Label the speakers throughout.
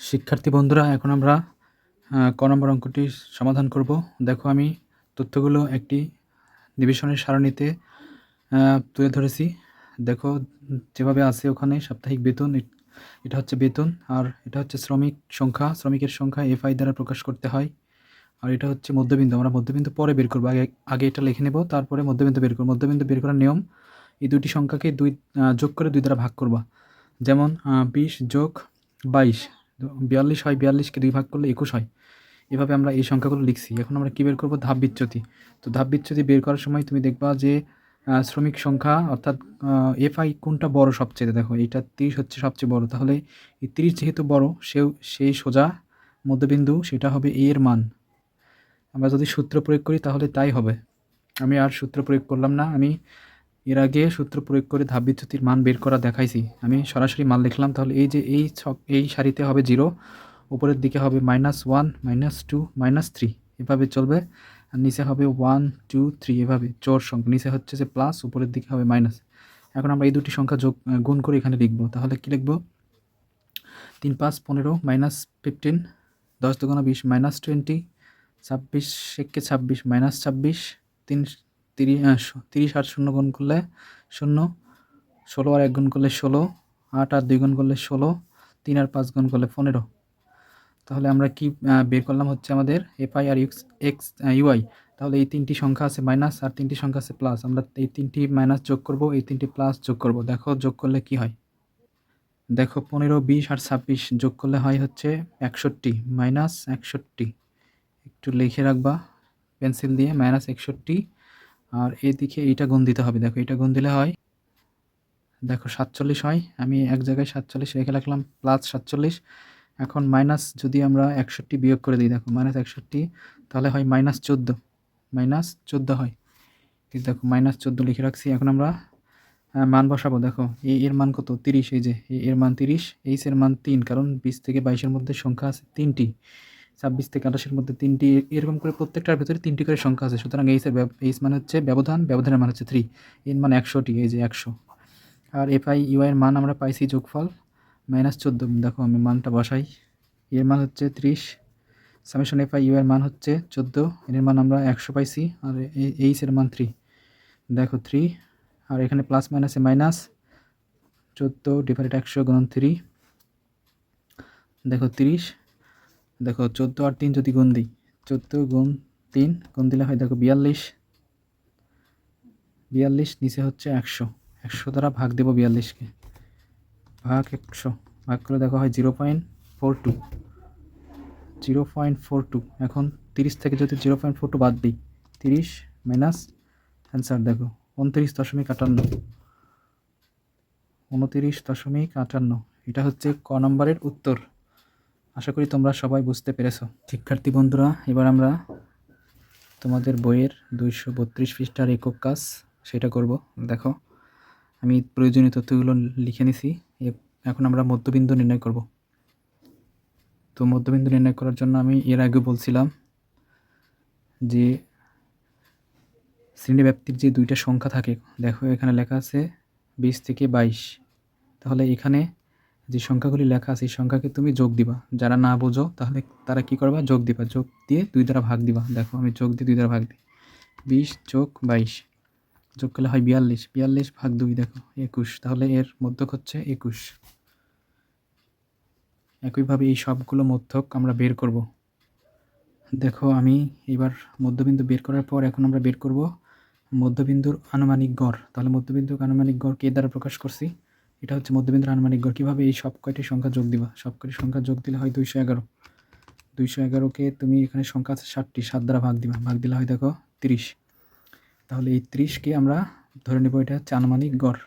Speaker 1: শিক্ষার্থী বন্ধুরা, এখন আমরা ক নম্বর অঙ্কটি সমাধান করব। দেখো আমি তথ্যগুলো একটি নিবেশনের সারণীতে তুলে ধরেছি। দেখো যেভাবে আছে ওখানে সাপ্তাহিক বেতন, এটা হচ্ছে বেতন, আর এটা হচ্ছে শ্রমিক সংখ্যা, শ্রমিকের সংখ্যা এফআই দ্বারা প্রকাশ করতে হয়। আর এটা হচ্ছে মধ্যবিন্দু, আমরা মধ্যবিন্দু পরে বের করব, আগে আগে এটা লিখে নেব, তারপরে মধ্যবিন্দু বের করব। মধ্যবিন্দু বের করার নিয়ম, এই দুটি সংখ্যাকে দুই যোগ করে দুই দ্বারা ভাগ করবা। যেমন বিশ যোগ বাইশ। বিয়াল্লিশ হয়, বিয়াল্লিশকে দুই ভাগ করলে একুশ হয়। এভাবে আমরা এই সংখ্যাগুলো লিখছি। এখন আমরা কী বের করব? ধাপ বিচ্যুতি। তো ধাপ বিচ্যুতি বের করার সময় তুমি দেখবা যে শ্রমিক সংখ্যা অর্থাৎ এফআই কোনটা বড় সবচেয়ে? দেখো এটা তিরিশ হচ্ছে সবচেয়ে বড়। তাহলে এই তিরিশ যেহেতু বড়, সেও সেই সোজা মধ্যবিন্দু, সেটা হবে এ এর মান। আমরা যদি সূত্র প্রয়োগ করি তাহলে তাই হবে। আমি আর সূত্র প্রয়োগ করলাম না। আমি এর আগে সূত্র প্রয়োগ করে ধাপ বিচ্যুতির মান বের করা দেখাইছি। আমি সরাসরি মান লিখলাম তাহলে এই যে এই এই সারিতে হবে জিরো, উপরের দিকে হবে minus one, minus two, minus three. এভাবে চলবে, আর নিচে হবে ওয়ান, টু, থ্রি, এভাবে। চোর সংখ্যা, নিচে হচ্ছে যে প্লাস, উপরের দিকে হবে মাইনাস। এখন আমরা এই দুটি সংখ্যা যোগ গুণ করে এখানে লিখব। তাহলে কি লিখব? তিন পাঁচ পনেরো, মাইনাস ফিফটিন, দশ দুগুণা বিশ, মাইনাস টোয়েন্টি, ছাব্বিশ, একে ছাব্বিশ, মাইনাস ছাব্বিশ, তিন তিরিশ তিরিশ আট শূন্য গুণ করলে শূন্য, ষোলো আর এক গুণ করলে ষোলো, আট আর দুই গুণ করলে ষোলো, তিন আর পাঁচ গুণ করলে পনেরো। তাহলে আমরা কি বের করলাম হচ্ছে আমাদের এফআই আর ইউক্স এক্স ইউআই তাহলে এই তিনটি সংখ্যা আছে মাইনাস আর তিনটি সংখ্যা আছে প্লাস আমরা এই তিনটি মাইনাস যোগ করব, এই তিনটি প্লাস যোগ করব। দেখো যোগ করলে কি হয়? দেখো পনেরো, বিশ আর ছাব্বিশ যোগ করলে হয় হচ্ছে একষট্টি মাইনাস একষট্টি। একটু লিখে রাখবা পেন্সিল দিয়ে মাইনাস একষট্টি আর এদিকে এইটা গুণ দিতে হবে। দেখো এটা গুণ দিলে হয়, দেখো সাতচল্লিশ হয়। আমি এক জায়গায় সাতচল্লিশ রেখে রাখলাম প্লাস সাতচল্লিশ। এখন মাইনাস যদি আমরা একষট্টি বিয়োগ করে দিই, দেখো মাইনাস একষট্টি, তাহলে হয় মাইনাস চোদ্দ। মাইনাস চোদ্দ হয়। দেখো মাইনাস চোদ্দ লিখে রাখছি। এখন আমরা মান বসাবো। দেখো, এ এর মান কত? তিরিশ, এই যে, এ এর মান তিরিশ, এইচ এর মান তিন, কারণ বিশ থেকে বাইশের মধ্যে সংখ্যা আছে তিনটি। ছাব্বিশ থেকে আঠাশের মধ্যে তিনটি, এরকম করে প্রত্যেকটার ভেতরে তিনটি করে সংখ্যা আছে। সুতরাং ব্যব- এইচ মানে হচ্ছে ব্যবধান, ব্যবধানের মান হচ্ছে থ্রি এর মান একশোটি, এই যে একশো। আর এফ আই ইউ এর মান আমরা পাইছি যোগফল মাইনাস চোদ্দ। দেখো আমি মানটা বসাই। এর মান হচ্ছে ত্রিশ। সামেশন এফ আই ইউ মান হচ্ছে চোদ্দ। এর মান আমরা একশো পাইছি। আর এই- এইচ এর মান থ্রি দেখো থ্রি আর এখানে প্লাস মাইনাসে মাইনাস চোদ্দ ডিভাইডেড একশো গুণন থ্রি দেখো তিরিশ। দেখো চোদ্দ আর তিন যদি গুণ দিই, চোদ্দ গুণ তিন, গুণ দিলে হয় দেখো বিয়াল্লিশ। বিয়াল্লিশ নিচে হচ্ছে একশো। একশো দ্বারা ভাগ দেবো বিয়াল্লিশকে। ভাগ একশো। ভাগ করে দেখো হয় zero point four two. Zero point four two. এখন তিরিশ থেকে যদি জিরো পয়েন্ট ফোর টু বাদ দিই, তিরিশ মাইনাস অ্যান্সার দেখো, উনত্রিশ দশমিক আটান্ন। উনতিরিশ দশমিক আটান্ন। এটা হচ্ছে ক নম্বরের উত্তর। আশা করি তোমরা সবাই বুঝতে পেরেছ। শিক্ষার্থী বন্ধুরা, এবার আমরা তোমাদের বইয়ের দুইশো বত্রিশ পৃষ্ঠার একক কাজ সেটা করব। দেখো, আমি প্রয়োজনীয় তথ্যগুলো লিখে নিছি। এখন আমরা মধ্যবিন্দু নির্ণয় করব। তো মধ্যবিন্দু নির্ণয় করার জন্য আমি এর আগে বলছিলাম যে শ্রেণীব্যাপ্তির যে দুইটা সংখ্যা থাকে, দেখো এখানে লেখা আছে বিশ থেকে বাইশ। তাহলে এখানে যে সংখ্যাগুলি লেখা আছে, এই সংখ্যাকে তুমি যোগ দিবা। যারা না বোঝো, তাহলে তারা কি করবা? যোগ দিবা। যোগ দিয়ে দুই দ্বারা ভাগ দিবা। দেখো, আমি যোগ দিয়ে দুই দ্বারা ভাগ দিই। বিশ যোগ বাইশ। যোগ করলে হয় বিয়াল্লিশ। বিয়াল্লিশ ভাগ দুই, দেখো, একুশ। তাহলে এর মধ্যক হচ্ছে একুশ। একইভাবে এই সবগুলো মধ্যক আমরা বের করব। দেখো, আমি এবার মধ্যবিন্দু বের করার পর এখন আমরা বের করব মধ্যবিন্দুর আনুমানিক গড়। তাহলে মধ্যবিন্দুর আনুমানিক গড় কে দ্বারা প্রকাশ করছি? এটা হচ্ছে মধ্যবিন্দুর আনুমানিক গড়। কীভাবে এই সব কয়টি সংখ্যা যোগ দিবা? সব কয়টি সংখ্যা যোগ দিলে হয় দুইশো এগারো। দুইশো এগারোকে তুমি এখানে সংখ্যা আছে ষাটটি, সাত দ্বারা ভাগ দিবা। ভাগ দিলে হয় দেখো তিরিশ। তাহলে এই ত্রিশকে আমরা ধরে নেব এটা হচ্ছে আনুমানিক গড়।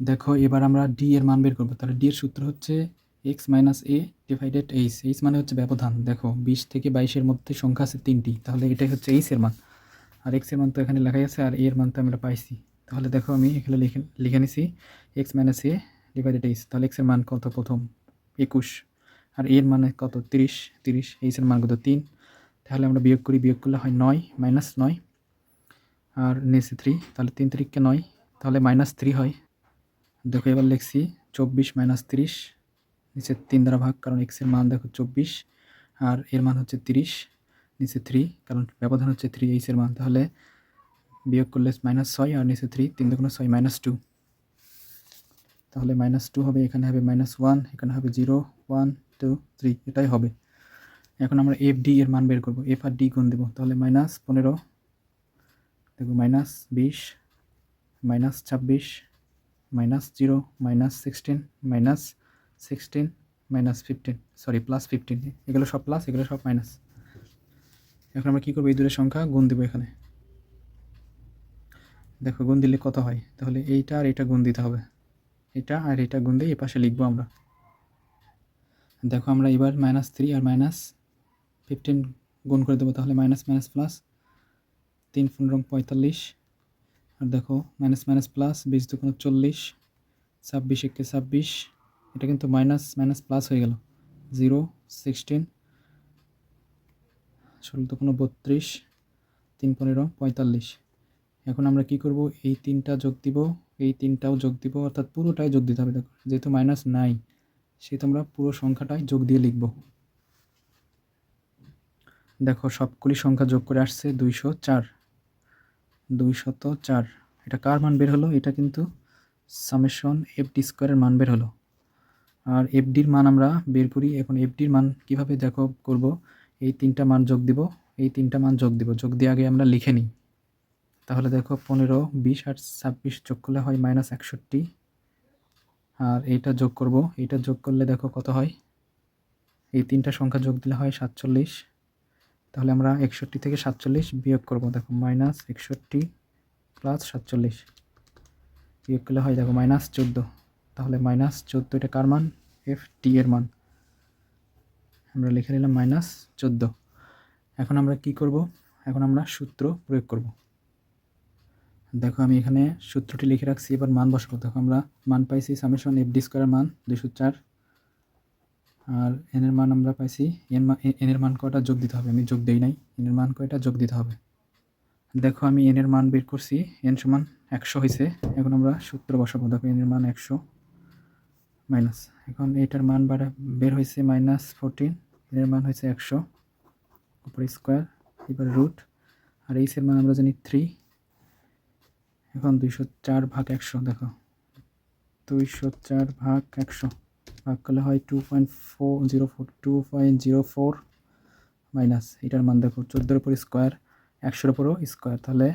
Speaker 1: দেখো এবার আমরা ডি এর মান বের করব। তাহলে ডি এর সূত্র হচ্ছে X minus A divided H H মানে হচ্ছে ব্যবধান। দেখো বিশ থেকে বাইশের মধ্যে সংখ্যা আছে তিনটি। তাহলে এটাই হচ্ছে এইচ এর মান। আর এক্সের মান তো এখানে লেখাই আছে, আর এর মান তো আমরা পাইছি। তাহলে দেখো আমি এখানে লিখে লিখে নিছি X minus A divided H তাহলে এক্সের মান কত প্রথম? একুশ। আর এর মানে কত? তিরিশ। তিরিশ এইচ এর মান কত? তিন। তাহলে আমরা বিয়োগ করি, বিয়োগ করলে হয় নয় মাইনাস নয়। আর নিচে থ্রি তাহলে তিন তারিখকে নয়, তাহলে মাইনাস থ্রি হয়। দেখো এবার লিখছি, চব্বিশ মাইনাস তিরিশ, নিচে তিন দ্বারা ভাগ, কারণ এক্সের মান দেখো চব্বিশ, আর এর মান হচ্ছে তিরিশ, নিচে থ্রি কারণ ব্যবধান হচ্ছে থ্রি এইচের মান। তাহলে বিয়োগ করলে মাইনাস ছয় আর নিচে থ্রি তিন দুগুণ ছয় মাইনাস টু তাহলে মাইনাস টু হবে, এখানে হবে মাইনাস ওয়ান এখানে হবে জিরো ওয়ান টু থ্রি এটাই হবে। এখন আমরা এফ ডি এর মান বের করব এফ আর ডি গুণ দেবো, তাহলে মাইনাস পনেরো দেখো মাইনাস বিশ মাইনাস ছাব্বিশ minus zero minus sixteen minus sixteen minus fifteen sorry plus fifteen এগুলো সব প্লাস এগুলো সব মাইনাস এখন আমরা কী করব, এই দুটোর সংখ্যা গুণ দেবো এখানে। দেখো, গুণ দিলে কত হয়? তাহলে এইটা আর এটা গুণ দিতে হবে। এটা আর এটা গুণ দিয়ে এ পাশে লিখব আমরা। দেখো, আমরা এবার মাইনাস থ্রি আর মাইনাস ফিফটিন গুণ করে দেবো, তাহলে মাইনাস মাইনাস প্লাস তিন পনেরো পঁয়তাল্লিশ। আর দেখো মাইনাস মাইনাস প্লাস বিশ দুগুণ চল্লিশ, ছাব্বিশ একে ছাব্বিশ, এটা কিন্তু মাইনাস মাইনাস প্লাস হয়ে গেল। জিরো সিক্সটিন ষোলো দুগুণ বত্রিশ, তিন পনেরো পঁয়তাল্লিশ। এখন আমরা কি করব? এই তিনটা যোগ দিব, এই তিনটাও যোগ দিব, অর্থাৎ পুরোটাই যোগ দিতে হবে। দেখো, যেহেতু মাইনাস নাই সেহেতু আমরা পুরো সংখ্যাটাই যোগ দিয়ে লিখব। দেখো, সবগুলি সংখ্যা যোগ করে আসছে দুইশো চার। দুইশত চার, এটা কার মান বের হলো? এটা কিন্তু সামেশন এফ ডি স্কোয়ারের মান বের হলো। আর এফডির মান আমরা বের করি। এখন এফডির মান কীভাবে দেখো করব? এই তিনটা মান যোগ দিব, এই তিনটা মান যোগ দিব। যোগ দিয়ে আগে আমরা লিখে নিই। তাহলে দেখো পনেরো, বিশ আর ছাব্বিশ যোগ করলে হয় মাইনাস একষট্টি। আর এইটা যোগ করব, এইটা যোগ করলে দেখো কত হয়? এই তিনটা সংখ্যা যোগ দিলে হয় সাতচল্লিশ। তাহলে আমরা একষট্টি থেকে সাতচল্লিশ বিয়োগ করব, দেখো মাইনাস একষট্টি প্লাস সাতচল্লিশ। বিয়োগ করলে হয় দেখো মাইনাস চোদ্দ। তাহলে মাইনাস চোদ্দ এটা কার মান? এফ টি এর মান। আমরা লিখে নিলাম মাইনাস চোদ্দ। এখন আমরা কি করব? এখন আমরা সূত্র প্রয়োগ করব। দেখো, আমি এখানে সূত্রটি লিখে রাখছি। এবার মান বসাবো। দেখো, আমরা মান পাইছি সামেশন এফ ডি স্কোয়ারের মান দুশো চার। আর এনের মান আমরা পাইছি এন এনের মান কয়টা যোগ দিতে হবে? আমি যোগ দেই নাই। এনের মান কয়টা যোগ দিতে হবে? দেখো, আমি এনের মান বের করছি। এন সমান একশো হয়েছে এখন আমরা সূত্র বসাবো। দেখো এনের মান একশো মাইনাস। এখন এটার মান বাড়া বের হয়েছে মাইনাস ফোরটিন। এর মান হয়েছে একশো, উপরে স্কোয়ার, এবার রুট। আর এইসের মান আমরা জানি থ্রি। এখন দুইশো চার ভাগ একশো, দেখো। দুইশো চার ভাগ একশো। ভাগ করলে হয় two point four zero four two point zero four minus এটার মান দেখো, চোদ্দোর উপর স্কোয়ার একশোর উপরও স্কোয়ার তাহলে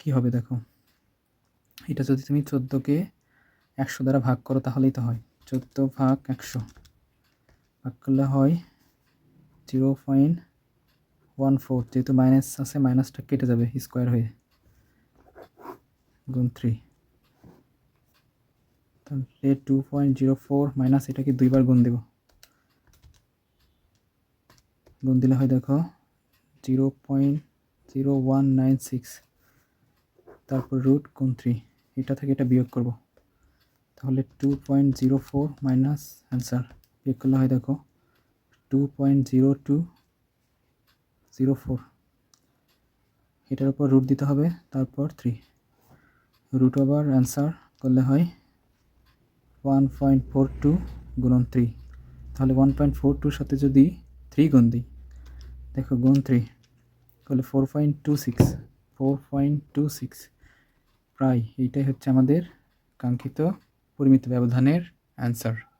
Speaker 1: কি হবে দেখো? এটা যদি তুমি চোদ্দোকে একশো দ্বারা ভাগ করো, তাহলেই তো হয়। চোদ্দ ভাগ একশো। ভাগ করলে হয় জিরো পয়েন্ট ওয়ান ফোর যেহেতু মাইনাস আছে মাইনাসটা কেটে যাবে স্কোয়ার হয়ে। গুণ থ্রি তাহলে two point zero four minus এটাকে দুইবার গুণ দেব। গুণ দিলে হয় দেখো zero point zero one nine six তারপর রুট গুণ থ্রি এটা থেকে এটা বিয়োগ করব। তাহলে two point zero four minus answer বিয়োগ করলে হয় দেখো two point zero two zero four এটার উপর রুট দিতে হবে, তারপর থ্রি রুট ওভার অ্যান্সার করলে হয় ওয়ান পয়েন্ট ফোর টু গুণন থ্রি তাহলে ওয়ান পয়েন্ট ফোর টুর সাথে যদি থ্রি গুণ দিই, দেখো গুণ থ্রি তাহলে four point two six four point two six প্রায় এইটাই হচ্ছে আমাদের কাঙ্ক্ষিত পরিমিত ব্যবধানের অ্যান্সার